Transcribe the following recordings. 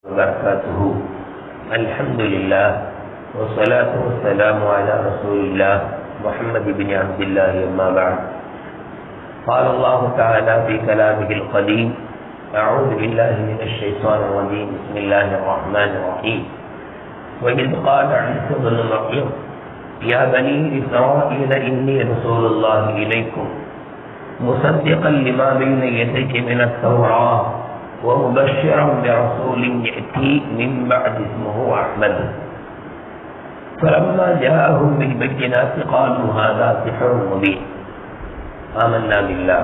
وبركاته. الحمد لله والصلاة والسلام على رسول الله محمد بن عبد الله أما بعد. قال الله تعالى في كلامه القديم أعوذ بالله من الشيطان الرجيم. بسم الله الرحمن الرحيم. وإذ قال عيسى بن مريم يا بني إسرائيل إني رسول الله إليكم مصدقا لما بين يدي من التوراة. ومبشرا برسول يأتي من بعد اسمه أحمد فلما جاءهم بالبينات قالوا هذا سحر مبين آمنا بالله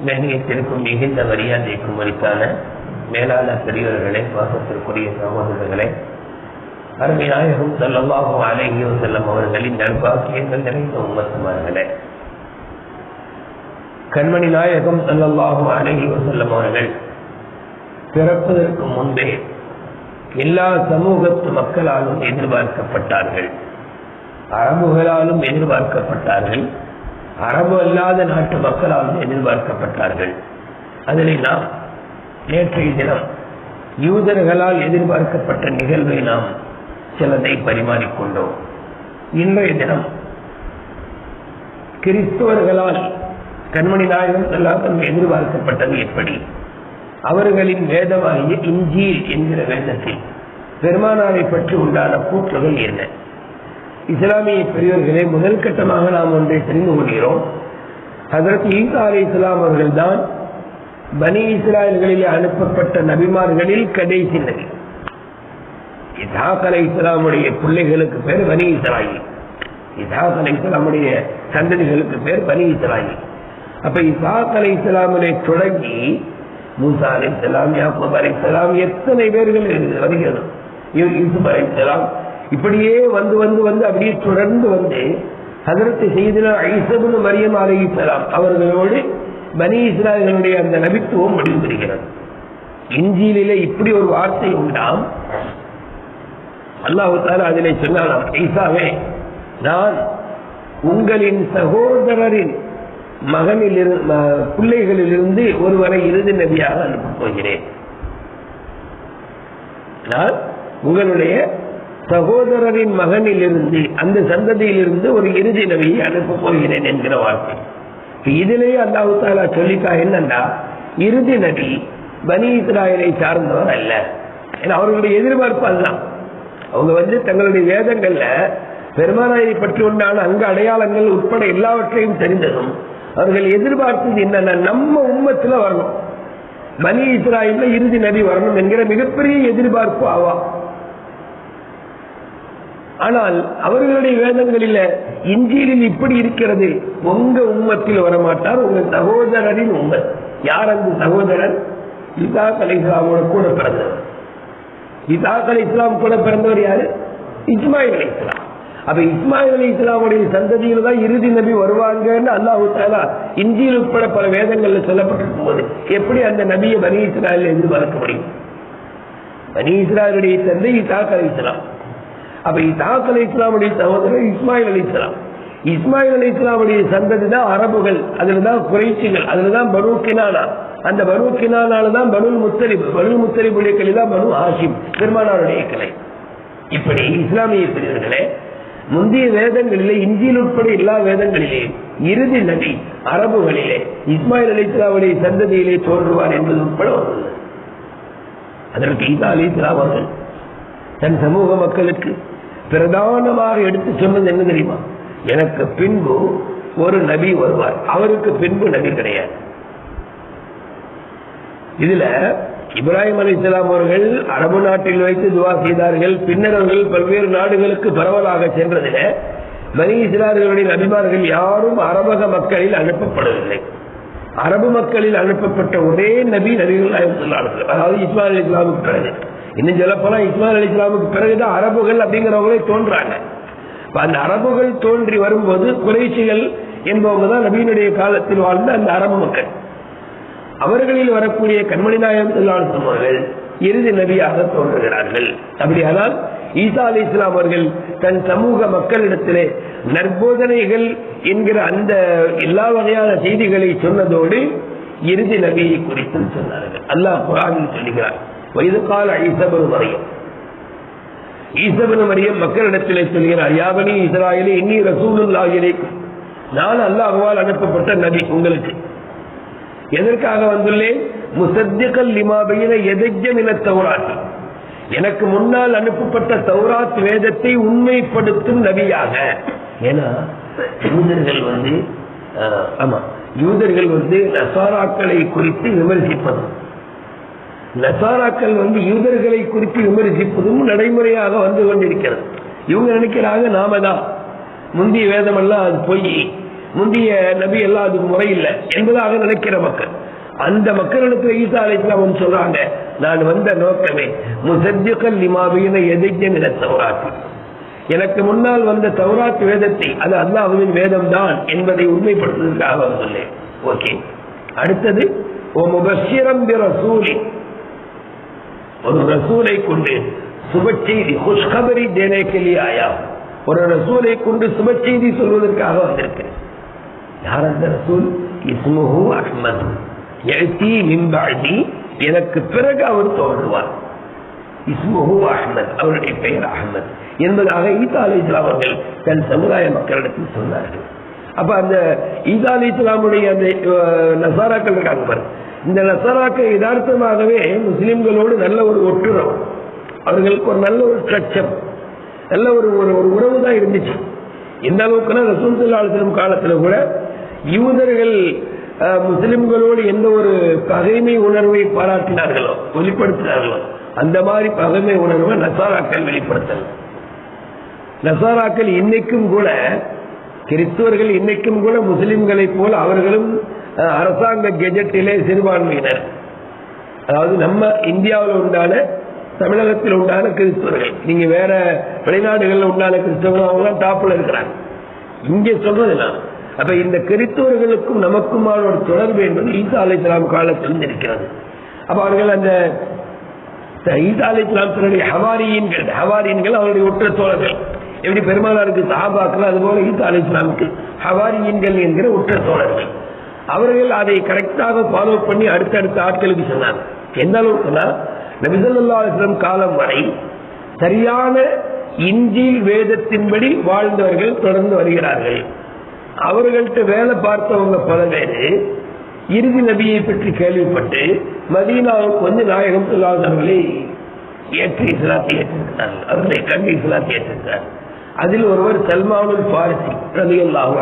கண்ணியத்திற்கும் மிகுந்த மரியாதைக்கும் மதித்தான மேலான பெரியவர்களே வாசத்திற்குரிய சகோதரர்களே அருமை நாயகம் செல்லமாக அழகிய செல்லும் அவர்களின் நல்பாக்கியங்கள் நிறைந்த உம்மத்துமார்களே கண்மணி நாயகம் செல்லல்லாகும் அழகி செல்லும் அவர்கள் பிறப்பதற்கு முன்பே எல்லா சமூகத்து மக்களாலும் எதிர்பார்க்கப்பட்டார்கள். அரபுகளாலும் எதிர்பார்க்கப்பட்டார்கள். அரபு அல்லாத நாட்டு மக்களாலும் எதிர்பார்க்கப்பட்டார்கள். அதில் நாம் நேற்றைய தினம் யூதர்களால் எதிர்பார்க்கப்பட்ட நிகழ்வை நாம் சிலதை பரிமாறிக்கொண்டோம். இன்றைய தினம் கிறிஸ்தவர்களால் கண்மணி நாயகம் செல்லாமல் எதிர்பார்க்கப்பட்டது எப்படி? அவர்களின் வேதமாகிய இஞ்சில் என்கிற வேதத்தில் பெருமானாரை பற்றி உண்டான கூற்றுகள் என்ன? இஸ்லாமிய பெரியவர்களை முதல் கட்டமாக நாம் ஒன்றை தெரிந்து கொள்கிறோம். அதற்கு ஈசா அலி இஸ்லாம் அவர்கள் தான் பனி இஸ்ராயல்களில் அனுப்பப்பட்ட நபிமார்களில் கடைசி நபி. இசாக் அலை இஸ்லாமுடைய பிள்ளைகளுக்கு பேர் பனி இஸ்ராயில். இசாக் அலை இஸ்லாமுடைய சந்ததிகளுக்கு பேர் பனி இஸ்ராயில். அப்ப இசாத் அலை இஸ்லாமிலே தொடங்கி மூசா அலை இஸ்லாம் யாக்கூப் அலை இஸ்லாம் எத்தனை பேர்கள் வருகிறது? யூசுப் அலை இஸ்லாம் இப்படியே வந்து வந்து வந்து அப்படியே தொடர்ந்து வந்து அதற்கு செய்தினா ஐசபுன் மரியம் அலை இஸ்லாம் அவர்களோடு பனி இஸ்லாமியர்களுடைய அந்த நபித்துவம் முடிவுறுகிறது இஞ்சியிலே இப்படி ஒரு வார்த்தை உண்டாம். அல்லாஹு தாலா அதிலே சொன்னாலாம் ஐசாவே நான் உங்களின் சகோதரரின் மகனில் பிள்ளைகளிலிருந்து ஒருவரை இறுதி நபியாக அனுப்பப் போகிறேன். நான் உங்களுடைய சகோதரரின் மகனிலிருந்து அந்த சந்ததியிலிருந்து ஒரு இறுதி நபியை அனுப்பப் போகிறேன் என்கிற வார்த்தை. இதிலேயே அல்லாஹு தாலா சொல்லிக்கா என்னன்னா இறுதி நபி பனி இஸ்ராயலை சார்ந்தவர் அல்ல. ஏன்னா அவர்களுடைய எதிர்பார்ப்பு அதுதான். அவங்க வந்து தங்களுடைய வேதங்கள்ல பெருமானாயை பற்றி உண்டான அங்கு அடையாளங்கள் உட்பட எல்லாவற்றையும் தெரிந்ததும் அவர்கள் எதிர்பார்த்தது என்னன்னா நம்ம உம்மத்துல வரணும். பனி இஸ்ராயல்ல இறுதி நபி வரணும் என்கிற மிகப்பெரிய எதிர்பார்ப்பு ஆவா. ஆனால் அவர்களுடைய வேதங்களில இஞ்சியில் இப்படி இருக்கிறது உங்க உம்மத்தில் வரமாட்டார் உங்க சகோதரரின் உண்மை யார் அந்த சகோதரர்? இசாக் அலி இஸ்லாமோட கூட பிறந்தவர். இசாக் அலி இஸ்லாம் கூட பிறந்தவர் யாரு? இஸ்மாயில் அலி இஸ்லாம். அப்ப இஸ்மாயில் அலி இஸ்லாமுடைய சந்ததியில் தான் இறுதி நபி வருவாங்கன்னு அல்லாஹு தாலா இந்தியில் உட்பட பல வேதங்கள்ல சொல்லப்பட்டிருக்கும் போது எப்படி அந்த நபியை பனி இருந்து மறக்க முடியும்? பனி இஸ்ராயலுடைய தந்தை இசாக் அலி இஸ்லாம். அப்ப இசாக் அலி இஸ்லாமுடைய சகோதரர் இஸ்மாயில் அலி இஸ்லாம். இஸ்மாயில் அலி இஸ்லாமுடைய சந்ததி தான் அரபுகள் அதுல தான் குறைச்சிகள் அதுலதான் பனு கினானா. அந்த பனு கினானால தான் பனு முத்தலிபு பனு முத்தலிபுடைய கிளை தான் பனு ஆசிம் பெருமானாருடைய கிளை இப்படி இஸ்லாமிய பிரிவுகளே முந்தைய வேதங்களிலே இந்தியில் உட்பட எல்லா வேதங்களிலே இறுதி நபி அரபுகளிலே இஸ்மாயில் அலிஸ்லாவுடைய சந்ததியிலே தோன்றுவார் என்பது உட்பட அதற்கு ஈசா அலி அவர்கள் தன் சமூக மக்களுக்கு பிரதானமாக எடுத்து சொன்னது என்ன தெரியுமா? எனக்கு பின்பு ஒரு நபி வருவார். அவருக்கு பின்பு நபி கிடையாது. இதுல இப்ராஹிம் அலி இஸ்லாம் அவர்கள் அரபு நாட்டில் வைத்து துவா செய்தார்கள். பின்னர் அவர்கள் பல்வேறு நாடுகளுக்கு பரவலாக சென்றதில் பனி இஸ்லார்களுடைய நபிமார்கள் யாரும் அரபக மக்களில் அனுப்பப்படவில்லை. அரபு மக்களில் அனுப்பப்பட்ட ஒரே நபி நபிகள் அதாவது இஸ்மால் அலி இஸ்லாமுக்கு பிறகு. இன்னும் சொல்ல போனா இஸ்மாயில் அலி இஸ்லாமுக்கு பிறகுதான் அரபுகள் அப்படிங்கிறவங்களே தோன்றாங்க. அந்த அரபுகள் தோன்றி வரும்போது குறைச்சிகள் என்பவங்க தான் நபியினுடைய காலத்தில் வாழ்ந்த அந்த அரபு மக்கள். அவர்களில் வரக்கூடிய கண்மணி நாயகம் அவர்கள் இறுதி நபியாக தோன்றுகிறார்கள். அப்படியானால் ஈசா அலி இஸ்லாம் அவர்கள் தன் சமூக மக்களிடத்திலே நற்போதனைகள் என்கிற அந்த எல்லா வகையான செய்திகளை சொன்னதோடு இறுதி நபியை குறித்தும் சொன்னார்கள். அல்லாஹ் குரானில் சொல்லுகிறார் வயது கால ஐசபன் மரியம். ஈசபன் மரியம் மக்களிடத்திலே சொல்கிறார் யாவனி இஸ்ராயலி இன்னி ரசூலுல்லாஹிலே நான் அல்லாஹுவால் அனுப்பப்பட்ட நபி உங்களுக்கு. எதற்காக வந்துள்ளேன்? முசத்திகல் லிமாபையில எதஜம் என தௌராத். எனக்கு முன்னால் அனுப்பப்பட்ட தௌராத் வேதத்தை உண்மைப்படுத்தும் நபியாக. ஏன்னா யூதர்கள் வந்து ஆஹ், ஆமா யூதர்கள் வந்து நசாராக்களை குறித்து விமர்சிப்பது நசாராக்கள் வந்து யூதர்களை குறித்து விமர்சிப்பதும் நடைமுறையாக வந்து கொண்டிருக்கிறது. இவங்க நினைக்கிறாங்க நாம தான் முந்தைய வேதமெல்லாம் அது பொய். முந்திய நபி எல்லாம் அது இல்லை. என்பதாக நினைக்கிற மக்கள். அந்த மக்களிடத்துல ஈசா அலைஸ்லாம் சொல்றாங்க நான் வந்த நோக்கமே முசத்திகல் லிமாவின எதிர்க்க நில எனக்கு முன்னால் வந்த தௌராத் வேதத்தை அது அல்லாஹுவின் வேதம் தான் என்பதை உண்மைப்படுத்துவதற்காக வந்துள்ளேன் ஓகே. அடுத்தது ஓ ரசூலி. ஒரு ரசூலை கொண்டு சுபச்செய்தி குஷ்கபரி தேனேக்கலி ஆயா. ஒரு ரசூலை கொண்டு சுபச்செய்தி சொல்வதற்காக வந்திருக்கிறேன். யார் அந்த ரசூல்? இஸ்முஹு அஹ்மது. எழுத்தி மின்பாழ்தி எனக்கு பிறகு அவர் தோன்றுவார். இஸ்முஹு அஹ்மத். அவருடைய பெயர் அஹ்மத். என்பதாக ஈசா அலி இஸ்லாம் அவர்கள் தன் சமுதாய மக்களிடத்தில் சொன்னார்கள். அப்ப அந்த ஈசா அலி இஸ்லாமுடைய அந்த நசாராக்கள் இருக்காங்க பாரு. இந்த நசாராக்கள் யதார்த்தமாகவே முஸ்லிம்களோடு நல்ல ஒரு ஒட்டுறவு அவர்களுக்கு ஒரு நல்ல ஒரு கட்சம் நல்ல ஒரு ஒரு உறவு தான் இருந்துச்சு. எந்த அளவுக்குன்னா ரசூல் சல்லாஹம் காலத்துல கூட யூதர்கள் முஸ்லிம்களோடு எந்த ஒரு பகைமை உணர்வை பாராட்டினார்களோ வெளிப்படுத்தினார்களோ அந்த மாதிரி பகைமை உணர்வை நசாராக்கள் வெளிப்படுத்தல. நசாராக்கள் இன்னைக்கும் கூட கிறிஸ்துவர்கள் இன்னைக்கும் கூட முஸ்லிம்களைப் போல அவர்களும் அரசாங்க கெஜெட்டிலே சிறுபான்மையினர். அதாவது நம்ம இந்தியாவில் உண்டான தமிழகத்தில் உண்டான கிறிஸ்தவர்கள். நீங்க வேற வெளிநாடுகளில் உண்டான கிறிஸ்தவர்கள் அவங்களாம் டாப்ல இருக்கிறாங்க. இங்கே சொல்றது நான் அப்ப இந்த கிறிஸ்தவர்களுக்கும் நமக்குமான ஒரு தொடர்பு என்பது ஈசா அலைஹிஸ்ஸலாம் காலத்தில் இருக்கிறது அப்ப அவர்கள் அந்த ஈசா அலைஹிஸ்ஸலாம் தன்னுடைய ஹவாரியன்கள் ஹவாரியன்கள் அவருடைய உற்ற தோழர்கள். எப்படி பெருமானாருக்கு சஹாபாக்கள் அதுபோல ஈசா அலைஹிஸ்ஸலாமுக்கு ஹவாரியன்கள் என்கிற உற்ற தோழர்கள். அவர்கள் அதை கரெக்டாக ஃபாலோ பண்ணி அடுத்தடுத்த ஆட்களுக்கு சொன்னாங்க. எந்த அளவுக்குன்னா நபிசல்லா அலிஸ்லாம் காலம் வரை சரியான இஞ்சி வேதத்தின்படி வாழ்ந்தவர்கள் தொடர்ந்து வருகிறார்கள். அவர்கள்ட்ட வேலை பார்த்தவங்க பல பேரு இறுதி நபியை பற்றி கேள்விப்பட்டு மதீனாவுக்கு வந்து நாயகம் சொல்லாதவர்களை ஏற்றி இஸ்லாத்தை ஏற்றிருக்கிறார் அவர்களை கண்டு இஸ்லாத்தை ஏற்றிருக்கிறார் அதில் ஒருவர் சல்மானுல் பாரசி ரலியல்லாஹு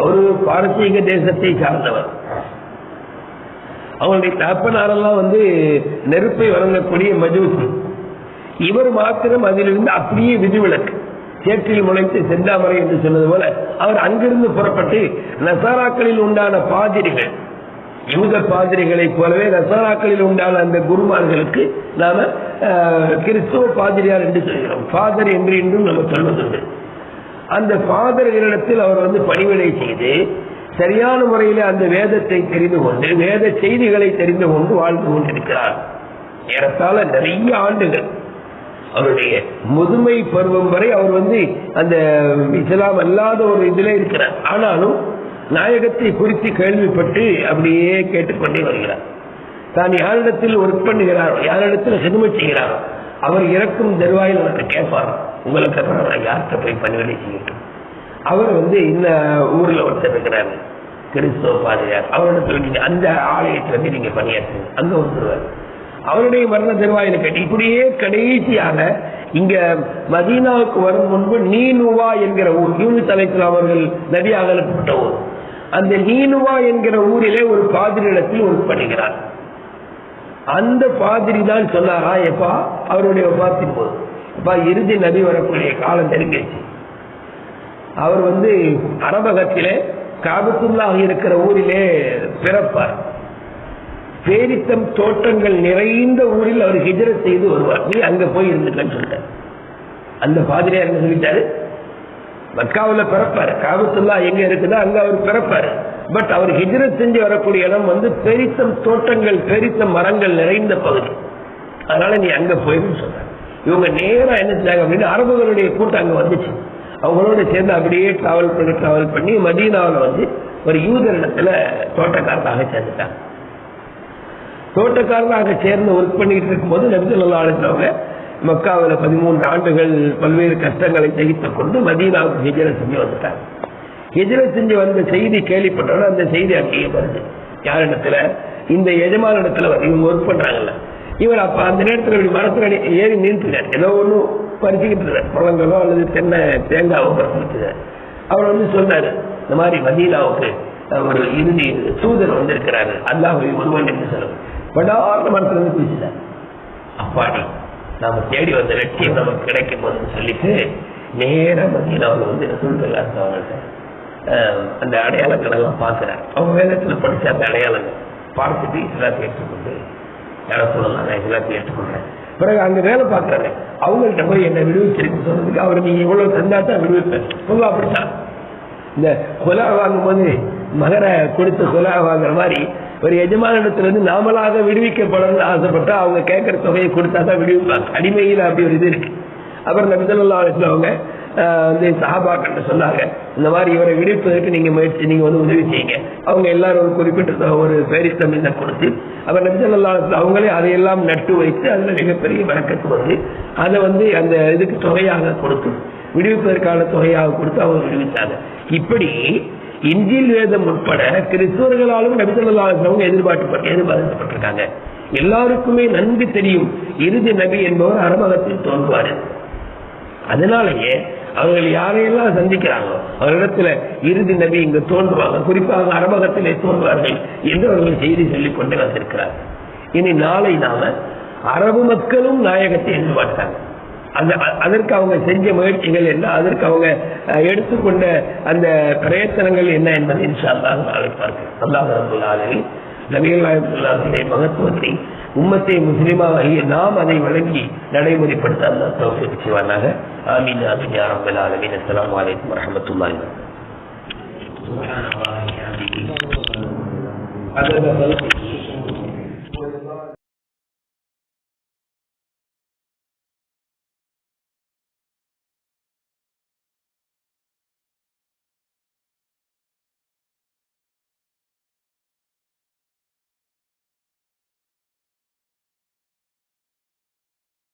அவர் பாரசீக தேசத்தை சார்ந்தவர். அவங்களுடைய தகப்பனாரெல்லாம் வந்து நெருப்பை வழங்கக்கூடிய மஜூசி. இவர் மாத்திரம் அதிலிருந்து அப்படியே விதிவிலக்கு. சேற்றில் முளைத்து செந்தாமரை என்று சொன்னது போல அவர் அங்கிருந்து புறப்பட்டு நசாராக்களில் உண்டான பாதிரிகள் யூத பாதிரிகளைப் போலவே நசாராக்களில் உண்டான அந்த குருமார்களுக்கு நாம அஹ், கிறிஸ்துவ பாதிரியார் என்று சொல்கிறோம். ஃபாதர் என்று இன்றும் நம்ம சொல்வதுண்டு. அந்த ஃபாதர்களிடத்தில் அவர் வந்து பணிவிடை செய்து சரியான முறையில் அந்த வேதத்தை தெரிந்து கொண்டு வேத செய்திகளை தெரிந்து கொண்டு வாழ்ந்து கொண்டிருக்கிறார். ஏறத்தாழ நிறைய ஆண்டுகள். அவருடைய முதுமை பருவம் வரை அவர் வந்து அந்த இஸ்லாம் அல்லாத ஒரு இதுல இருக்கிறார். ஆனாலும் நாயகத்தை குறித்து கேள்விப்பட்டு அப்படியே கேட்டுக்கொண்டே வருகிறார். தான் யாரிடத்தில் ஒர்க் பண்ணுகிறாரோ யாரிடத்தில் சிறுமை செய்கிறாரோ அவர் இறக்கும் தருவாயில் அவர்கிட்ட கேட்பார் உங்களுக்கு அப்புறம் நான் யார்கிட்ட போய் பணிவடை செய்யட்டும். அவர் வந்து இந்த ஊர்ல ஒருத்தர் இருக்கிறாரு கிறிஸ்தவ பாதையார் அவரிடத்தில் நீங்க அந்த ஆலயத்துல வந்து நீங்க பணியாற்றுங்க. அங்க ஒருத்தர் அவருடைய மரண தருவாயில் கட்டி இப்படியே கடைசியாக இங்க மதீனாவுக்கு வரும் முன்பு நீனுவா என்கிற ஊர் யூனிஸ் அலைக்கலாம் அவர்கள் நதியாக அனுப்பப்பட்ட ஊர். அந்த நீனுவா என்கிற ஊரிலே ஒரு பாதிரிடத்தில் ஒர்க் அந்த பாதிரி தான் சொன்னாரா எப்பா அவருடைய பார்த்தின் போது. அப்பா இறுதி நதி வரக்கூடிய காலம் நெருங்கிடுச்சு அவர் வந்து அரபகத்திலே காபத்துள்ளாக இருக்கிற ஊரிலே பிறப்பார். பேரித்தம் தோட்டங்கள் நிறைந்த ஊரில் அவர் ஹிஜரத் செய்து வருவார். நீ அங்க போய் இருந்துக்கன்னு சொல்லிட்டார். அந்த பாதிரியார் என்ன சொல்லிட்டாரு? மக்காவில் பிறப்பாரு. காபத்துல்லா எங்க இருக்குதோ அங்க அவர் பிறப்பாரு. பட் அவர் ஹிஜரத் செஞ்சு வரக்கூடிய இடம் வந்து பெரித்தம் தோட்டங்கள் பெரித்தம் மரங்கள் நிறைந்த பகுதி. அதனால நீ அங்க போயிருந்து சொல்ற இவங்க நேரா என்ன செஞ்சாங்க அப்படின்னு அரபுகளுடைய கூட்டம் அங்க வந்துச்சு. அவங்களோட சேர்ந்து அப்படியே டிராவல் பண்ணி டிராவல் பண்ணி மதீனாவில் வந்து ஒரு யூதர் இடத்துல தோட்டக்காரராக சேர்ந்துட்டாங்க தோட்டக்காரனாக சேர்ந்து ஒர்க் பண்ணிட்டு இருக்கும்போது நபிசல்லா அலிஸ்லாமங்க மக்காவில் பதிமூன்று ஆண்டுகள் பல்வேறு கஷ்டங்களை சகித்துக் கொண்டு மதீனாவுக்கு ஹிஜர செஞ்சு வந்துட்டாங்க ஹிஜர செஞ்சு வந்த செய்தி கேள்விப்பட்டோட அந்த செய்தி அங்கேயே வருது. யாரிடத்துல? இந்த எஜமான இடத்துல இவங்க ஒர்க் பண்றாங்கல்ல. இவர் அப்ப அந்த நேரத்துல இப்படி மரத்துல ஏறி நின்றுட்டார். ஏதோ ஒண்ணும் பறிச்சுக்கிட்டு இருந்தார் பழங்களோ அல்லது தென்னை தேங்காவோ பறிச்சுக்கிட்டு அவர் வந்து சொன்னாரு இந்த மாதிரி மதீனாவுக்கு ஒரு இறுதி தூதர் வந்திருக்கிறாரு. அல்லாஹ் ஒருவன் என்று சொல்லுவார் படாத மனசுல இருந்து குதிச்சுட்டார் அப்பாடி நாம தேடி வந்த லட்சியம் நமக்கு கிடைக்கும் போதுன்னு சொல்லிட்டு நேரம் மதீனாவில் வந்து ரசூல்கள் அவங்கள்ட்ட? அந்த அடையாளங்கள் எல்லாம் பார்க்கிறார். அவங்க வேதத்துல படிச்ச அந்த அடையாளங்கள். பார்த்துட்டு இஸ்லாத்தை ஏற்றுக்கொண்டு யார சொல்லலாம் நான் இஸ்லாத்தை ஏற்றுக்கொண்டேன் பிறகு அங்க வேலை பார்க்கறாரு. அவங்கள்ட்ட போய் என்ன விடுவிச்சிருக்கு சொன்னதுக்கு அவர் நீங்க இவ்வளவு தந்தா தான் விடுவிப்பேன். பொதுவா அப்படித்தான். இந்த கொலா வாங்கும்போது மகரை கொடுத்து கொலா வாங்குற மாதிரி ஒரு எஜமானத்திலிருந்து இருந்து நாமளாக விடுவிக்கப்படணும்னு ஆசைப்பட்டா அவங்க கேட்கற தொகையை கொடுத்தா தான் விடுவிப்பாங்க அடிமையில அப்படி ஒரு இது இருக்கு. அப்புறம் நபிசல்லா அவங்க ஆஹ், வந்து சஹாபாக்கிட்ட சொன்னாங்க இந்த மாதிரி இவரை விடுவிப்பதற்கு நீங்க முயற்சி நீங்க வந்து உதவி செய்யுங்க. அவங்க எல்லாரும் ஒரு குறிப்பிட்ட ஒரு பேரிஸ்தம் இந்த கொடுத்து அப்புறம் நபிசல்லா அவங்களே அதையெல்லாம் நட்டு வைத்து அதுல மிகப்பெரிய வழக்கத்து வந்து அதை வந்து அந்த இதுக்கு தொகையாக கொடுத்து விடுவிப்பதற்கான தொகையாக கொடுத்து அவங்க விடுவித்தாங்க இப்படி இஞ்சில் வேதம் உட்பட கிறிஸ்துவர்களாலும் நபிசல்லாசவங்க எதிர்பார்க்கப்பட்ட எதிர்பார்க்கப்பட்டிருக்காங்க. எல்லாருக்குமே நன்கு தெரியும் இறுதி நபி என்பவர் அரபகத்தில் தோன்றுவார். அதனாலேயே அவர்கள் யாரையெல்லாம் சந்திக்கிறாங்களோ அவரிடத்துல இறுதி நபி இங்கு தோன்றுவாங்க. குறிப்பாக அரபகத்திலே தோன்றுவார்கள் என்று அவர்கள் செய்தி சொல்லிக் கொண்டு வந்திருக்கிறார். இனி நாளை நாம அரபு மக்களும் நாயகத்தை எதிர்பார்த்தாங்க. அந்த அதற்கு அவங்க செஞ்ச முயற்சிகள் என்ன? அதற்கு அவங்க எடுத்துக்கொண்ட அந்த பிரயத்தனங்கள் என்ன என்பதை அல்லாஹ் மகத்துவத்தை உம்மத்தை முஸ்லிமாகிய நாம் அதை வழங்கி நடைமுறைப்படுத்த அல்லாஹ் தௌஃபீக் செய்வானாக. ஆமீன் ஆமீன் யா ரப்பல் ஆலமீன். அஸ்ஸலாமு அலைக்கும் வரஹ்மத்துல்லாஹி சுப்ஹானல்லாஹி